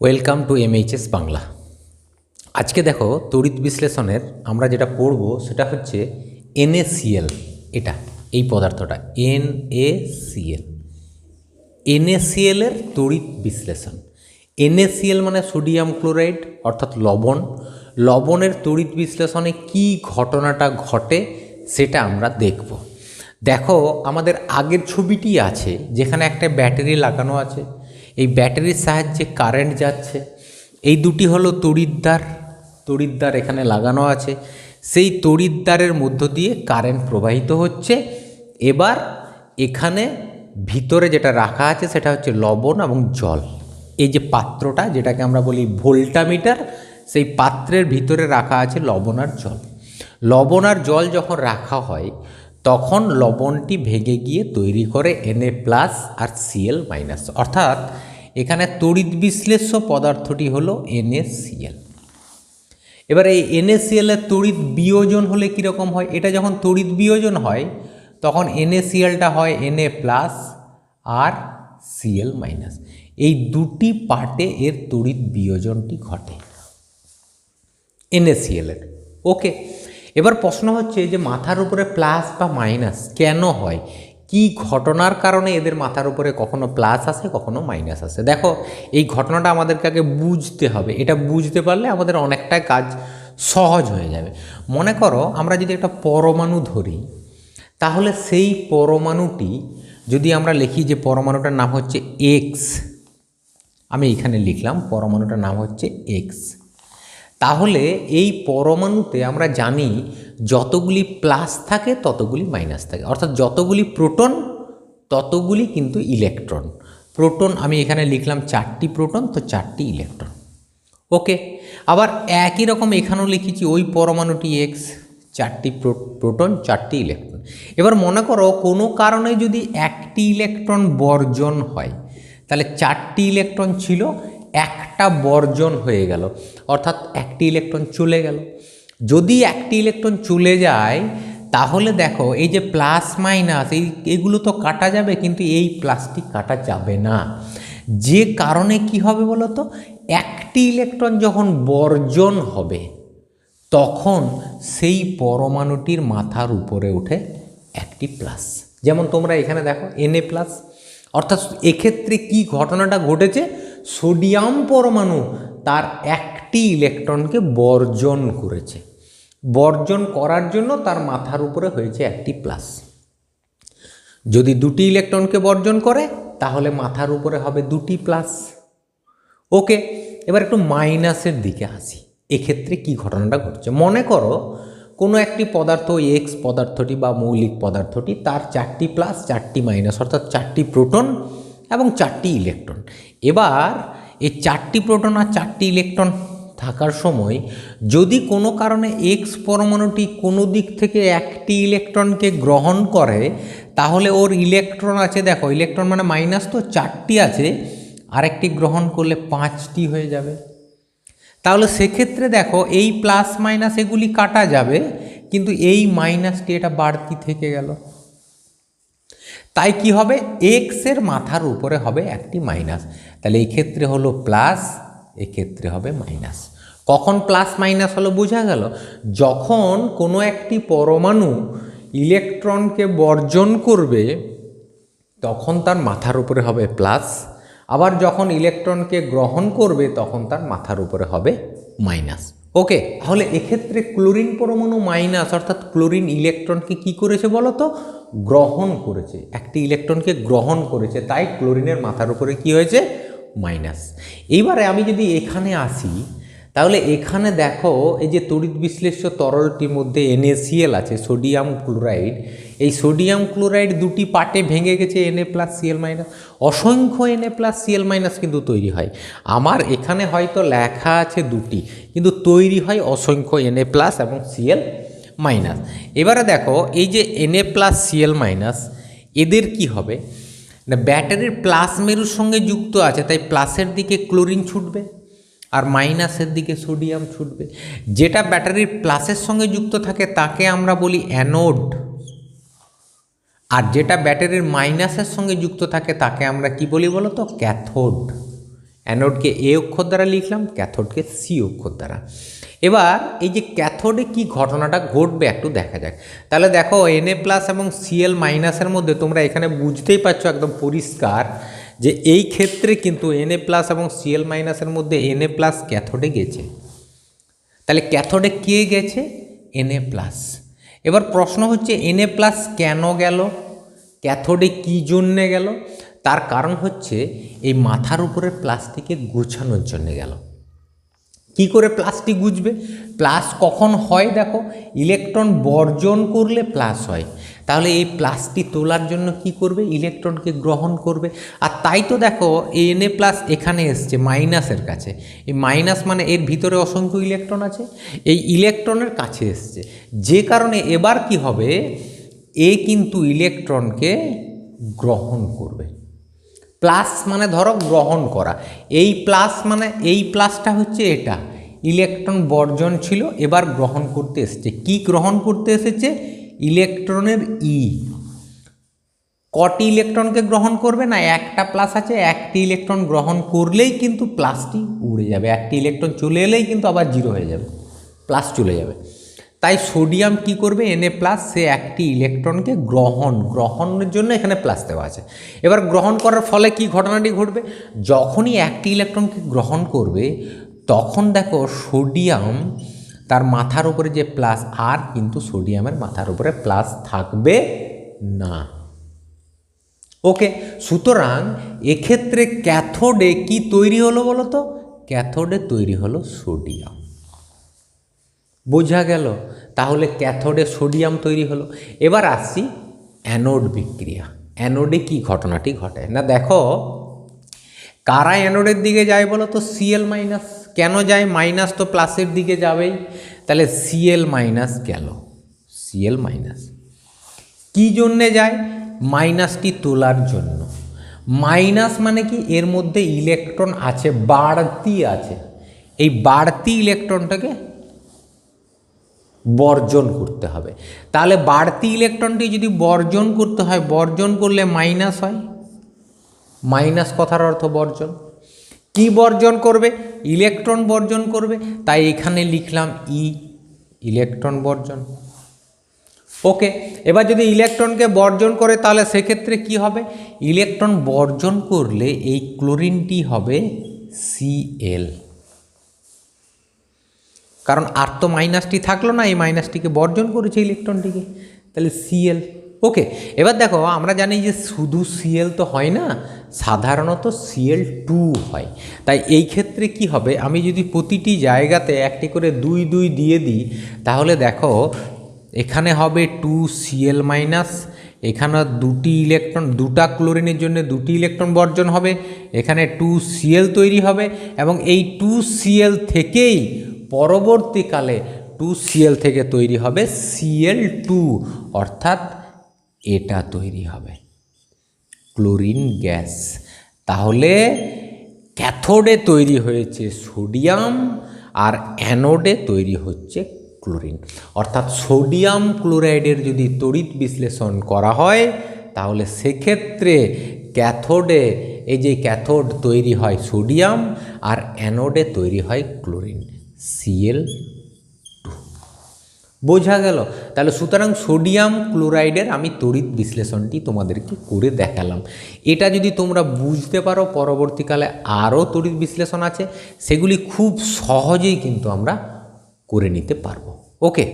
Welcome to এমএইচএস Bangla আজকে দেখো তড়িৎ বিশ্লেষণের আমরা যেটা পড়ব সেটা হচ্ছে এনএসিএল এটা, এই পদার্থটা এন এ সিএল এনএসিএলের তড়িৎ বিশ্লেষণ। এনএসিএল মানে সোডিয়াম ক্লোরাইড, অর্থাৎ লবণ। লবণের তড়িৎ বিশ্লেষণে কি ঘটনাটা ঘটে সেটা আমরা দেখব। দেখো, আমাদের আগের ছবিটি আছে যেখানে একটা ব্যাটারি লাগানো আছে। এই ব্যাটারির সাহায্যে কারেন্ট যাচ্ছে। এই দুটি হলো তড়িৎদ্বার তড়িৎদ্বার এখানে লাগানো আছে। সেই তড়িদ্দারের মধ্য দিয়ে কারেন্ট প্রবাহিত হচ্ছে। এবার এখানে ভিতরে যেটা রাখা আছে সেটা হচ্ছে লবণ এবং জল। এই যে পাত্রটা, যেটাকে আমরা বলি ভোল্টামিটার, সেই পাত্রের ভিতরে রাখা আছে লবণ আর জল। লবণ আর জল যখন রাখা হয়, তখন লবণটি ভেঙে গিয়ে তৈরি করে এনএ প্লাস আর সিএল মাইনাস অর্থাৎ এখানে তড়িৎ বিশ্লেষ্য পদার্থটি হলো এনএসিএল এবার এই এনএসিএল এর তড়িৎ বিয়োজন হলে কীরকম হয়? এটা যখন তড়িৎ বিয়োজন হয়, তখন এনএসিএলটা হয় এনএ প্লাস আর সিএল মাইনাস। এই দুটি পার্টে এর তড়িৎ বিয়োজনটি ঘটে এনএসিএল এর। ওকে, এবার প্রশ্ন হচ্ছে যে মাথার উপরে প্লাস বা মাইনাস কেন হয়? কি ঘটনার কারণে এদের মাথার উপরে কখনো প্লাস আসে, কখনো মাইনাস আসে? দেখো, এই ঘটনাটা আমাদেরকে আগে বুঝতে হবে। এটা বুঝতে পারলে আমাদের অনেকটা কাজ সহজ হয়ে যাবে। মনে করো, আমরা যদি একটা পরমাণু ধরি, তাহলে সেই পরমাণুটি যদি আমরা লিখি যে পরমাণুটার নাম হচ্ছে এক্স আমি এখানে লিখলাম পরমাণুটার নাম হচ্ছে এক্স তাহলে এই পরমাণুতে আমরা জানি যতগুলি প্লাস থাকে, ততগুলি মাইনাস থাকে। অর্থাৎ যতগুলি প্রোটন, ততগুলি কিন্তু ইলেকট্রন। প্রোটন, আমি এখানে লিখলাম চারটি প্রোটন, তো চারটি ইলেকট্রন। ওকে, আবার একই রকম এখানেও লিখেছি, ওই পরমাণুটি এক্স চারটি প্রোটন, চারটি ইলেকট্রন। এবার মনে করো, কোনো কারণে যদি একটি ইলেকট্রন বর্জন হয়, তাহলে চারটি ইলেকট্রন ছিল, একটা বর্জন হয়ে গেল। অর্থাৎ একটি ইলেকট্রন চলে গেল। যদি একটি ইলেকট্রন চলে যায়, তাহলে দেখো, এই যে প্লাস মাইনাস এই, এগুলো তো কাটা যাবে, কিন্তু এই প্লাসটি কাটা যাবে না। যে কারণে কি হবে বলো তো একটি ইলেকট্রন যখন বর্জন হবে, তখন সেই পরমাণুটির মাথার উপরে উঠে একটি প্লাস যেমন তোমরা এখানে দেখো এনএ প্লাস অর্থাৎ এক্ষেত্রে কি ঘটনাটা ঘটেছে? সোডিয়াম পরমাণু তার একটি ইলেকট্রনকে বর্জন করেছে। বর্জন করার জন্য তার মাথার উপরে হয়েছে একটি প্লাস। যদি দুটি ইলেকট্রনকে বর্জন করে, তাহলে মাথার উপরে হবে দুটি প্লাস। ওকে, এবার একটু মাইনাসের দিকে আসি। এক্ষেত্রে কি ঘটনাটা ঘটছে? মনে করো, কোনো একটি পদার্থ এক্স পদার্থটি বা মৌলিক পদার্থটি, তার চারটি প্লাস, চারটি মাইনাস, অর্থাৎ চারটি প্রোটন এবং চারটি ইলেকট্রন। এবার, এই চারটি প্রোটন আর চারটি ইলেকট্রন থাকার সময় যদি কোনো কারণে এক্স পরমাণুটি কোনো দিক থেকে একটি ইলেকট্রনকে গ্রহণ করে, তাহলে ওর ইলেকট্রন আছে, দেখো, ইলেকট্রন মানে মাইনাস তো চারটি আছে, আরেকটি গ্রহণ করলে পাঁচটি হয়ে যাবে। তাহলে সেক্ষেত্রে দেখো, এই প্লাস মাইনাস এগুলি কাটা যাবে, কিন্তু এই মাইনাসটি এটা বাড়তি থেকে গেল। তাই কি হবে? এক্সের মাথার উপরে হবে একটি মাইনাস। তাহলে এই ক্ষেত্রে হলো প্লাস এক্ষেত্রে হবে মাইনাস কখন প্লাস মাইনাস হলো বোঝা গেল? যখন কোনো একটি পরমাণু ইলেকট্রনকে বর্জন করবে, তখন তার মাথার উপরে হবে প্লাস আবার যখন ইলেকট্রনকে গ্রহণ করবে, তখন তার মাথার উপরে হবে মাইনাস ওকে তাহলে এক্ষেত্রে ক্লোরিন পরমাণু মাইনাস অর্থাৎ ক্লোরিন ইলেকট্রনকে কি করেছে বলো তো গ্রহণ করেছে। একটি ইলেকট্রনকে গ্রহণ করেছে, তাই ক্লোরিনের মাথার উপরে কি হয়েছে? মাইনাস এইবারে আমি যদি এখানে আসি, তাহলে এখানে দেখো এই যে তড়িৎ বিশ্লেষ্য তরলটির মধ্যে এনএসিএল আছে সোডিয়াম ক্লোরাইড এই সোডিয়াম ক্লোরাইড দুটি পার্টে ভেঙে গেছে N A plus C L minus অসংখ্য N A plus C L minus কিন্তু তৈরি হয়। আমার এখানে হয়তো লেখা আছে দুটি, কিন্তু তৈরি হয় অসংখ্য এনএ প্লাস এবং সিএল মাইনাস এবারে দেখো, এই যে এনএ প্লাস সিএল মাইনাস এদের কি হবে? না, ব্যাটারির প্লাস মেরুর সঙ্গে যুক্ত আছে, তাই প্লাসের দিকে ক্লোরিন ছুটবে আর মাইনাসের দিকে সোডিয়াম ছুটবে। যেটা ব্যাটারির প্লাসের সঙ্গে যুক্ত থাকে, তাকে আমরা বলি অ্যানোড। আর যেটা ব্যাটারির মাইনাসের সঙ্গে যুক্ত থাকে, তাকে আমরা কি বলি বলো তো ক্যাথোড। অ্যানোডকে এ অক্ষর দ্বারা লিখলাম, ক্যাথোডকে সি অক্ষর দ্বারা। এবার এই যে ক্যাথোডে কি ঘটনাটা ঘটবে একটু দেখা যাক। তাহলে দেখো এনএ প্লাস এবং সিএল মাইনাসের মধ্যে তোমরা এখানে বুঝতেই পারছ একদম পরিষ্কার যে এই ক্ষেত্রে কিন্তু এনএ প্লাস এবং সিএল মাইনাসের মধ্যে এনএ প্লাস ক্যাথোডে গেছে। তাহলে ক্যাথোডে কে গেছে? এনএ প্লাস এবার প্রশ্ন হচ্ছে এনএ প্লাস কেন গেল? ক্যাথোডে কী জন্যে গেল? তার কারণ হচ্ছে এই মাথার উপরে প্লাস্টিকে গোছানোর জন্য গেল। কি করে প্লাস্টিক গুজবে প্লাস কখন হয় দেখো? ইলেকট্রন বর্জন করলে প্লাস হয়। তাহলে এই প্লাসটি তোলার জন্য কি করবে? ইলেকট্রনকে গ্রহণ করবে। আর তাই তো দেখো এন এ প্লাস এখানে এসছে মাইনাসের কাছে। এই মাইনাস মানে এর ভিতরে অসংখ্য ইলেকট্রন আছে। এই ইলেকট্রনের কাছে এসছে। যে কারণে এবার কি হবে? এ কিন্তু ইলেকট্রনকে গ্রহণ করবে। প্লাস মানে ধরো গ্রহণ করা। এই প্লাস মানে এই প্লাসটা হচ্ছে এটা। ইলেকট্রন বর্জন ছিল, এবার গ্রহণ করতে এসেছে। কি গ্রহণ করতে এসেছে? ইলেকট্রনের ই কটি ইলেকট্রনকে গ্রহণ করবে না? একটা প্লাস আছে, একটি ইলেকট্রন গ্রহণ করলেই কিন্তু প্লাসটি উড়ে যাবে। একটি ইলেকট্রন চলে এলেই কিন্তু আবার জিরো হয়ে যাবে। প্লাস চলে যাবে। তাই সোডিয়াম কি করবে? এনএ প্লাস সে একটি ইলেকট্রনকে গ্রহণ, গ্রহণের জন্য এখানে প্লাস দেওয়া আছে। এবার গ্রহণ করার ফলে কি ঘটনাটি ঘটবে? যখনই একটি ইলেকট্রনকে গ্রহণ করবে, তখন দেখো সোডিয়াম তার মাথার উপরে যে প্লাস আর কিন্তু সোডিয়ামের মাথার উপরে প্লাস থাকবে না। ওকে সুতরাং এক্ষেত্রে ক্যাথোডে কি তৈরি হলো বলো তো ক্যাথোডে তৈরি হলো সোডিয়াম। বোঝা গেল, তাহলে ক্যাথোডে সোডিয়াম তৈরি হলো। এবার আসছি অ্যানোড বিক্রিয়া। অ্যানোডে কি ঘটনাটি ঘটে? না দেখো, কারা অ্যানোডের দিকে যায় বলো তো? সিএল মাইনাস কেন যায়? মাইনাস তো প্লাসের দিকে যাবেই। তাহলে সিএল মাইনাস গেল। সিএল মাইনাস কী জন্যে যায়? মাইনাসটি তোলার জন্য। মাইনাস মানে কি? এর মধ্যে ইলেকট্রন আছে, বাড়তি আছে। এই বাড়তি ইলেকট্রনটাকে বর্জন করতে হবে। তাহলে বাড়তি ইলেকট্রনটি যদি বর্জন করতে হয়, বর্জন করলে মাইনাস হয়। মাইনাস কথার অর্থ বর্জন। কি বর্জন করবে? ইলেকট্রন বর্জন করবে। তাই এখানে লিখলাম ই ইলেকট্রন বর্জন। ওকে এবার যদি ইলেকট্রনকে বর্জন করে, তাহলে সেক্ষেত্রে কি হবে? ইলেকট্রন বর্জন করলে এই ক্লোরিনটি হবে সিএল কারণ আর তো মাইনাসটি থাকল না, এই মাইনাসটিকে বর্জন করেছে ইলেকট্রনটিকে। তাহলে সিএল ওকে এবার দেখো, আমরা জানি যে শুধু সিএল তো হয় না, সাধারণত সিএল টু হয়। তাই এই ক্ষেত্রে কি হবে, আমি যদি প্রতিটি জায়গাতে একটি করে দুই দুই দিয়ে দিই, তাহলে দেখো, এখানে হবে টু সিএল মাইনাস এখানে দুটি ইলেকট্রন, দুটা ক্লোরিনের জন্য দুটি ইলেকট্রন বর্জন হবে, এখানে টু সিএল তৈরি হবে, এবং এই টু সিএল থেকেই পরবর্তীকালে টু সিএল থেকে তৈরি হবে সিএল টু অর্থাৎ এটা তৈরি হবে। Chlorine gas. তাহলে ক্যাথোডে তৈরি হয়েছে সোডিয়াম আর অ্যানোডে তৈরি হচ্ছে ক্লোরিন। অর্থাৎ সোডিয়াম ক্লোরাইডের যদি তড়িৎ বিশ্লেষণ করা হয়, তাহলে সেক্ষেত্রে ক্যাথোডে, এই যে ক্যাথোড তৈরি হয় সোডিয়াম আর অ্যানোডে তৈরি হয় ক্লোরিন। সিএল বোঝা গেল। তাহলে সুতরাং সোডিয়াম ক্লোরাইডের আমি তড়িৎ বিশ্লেষণটি তোমাদেরকে করে দেখালাম। এটা যদি তোমরা বুঝতে পারো, পরবর্তীকালে আরও তড়িৎ বিশ্লেষণ আছে। সেগুলি খুব সহজেই কিন্তু আমরা করে নিতে পারব। ওকে?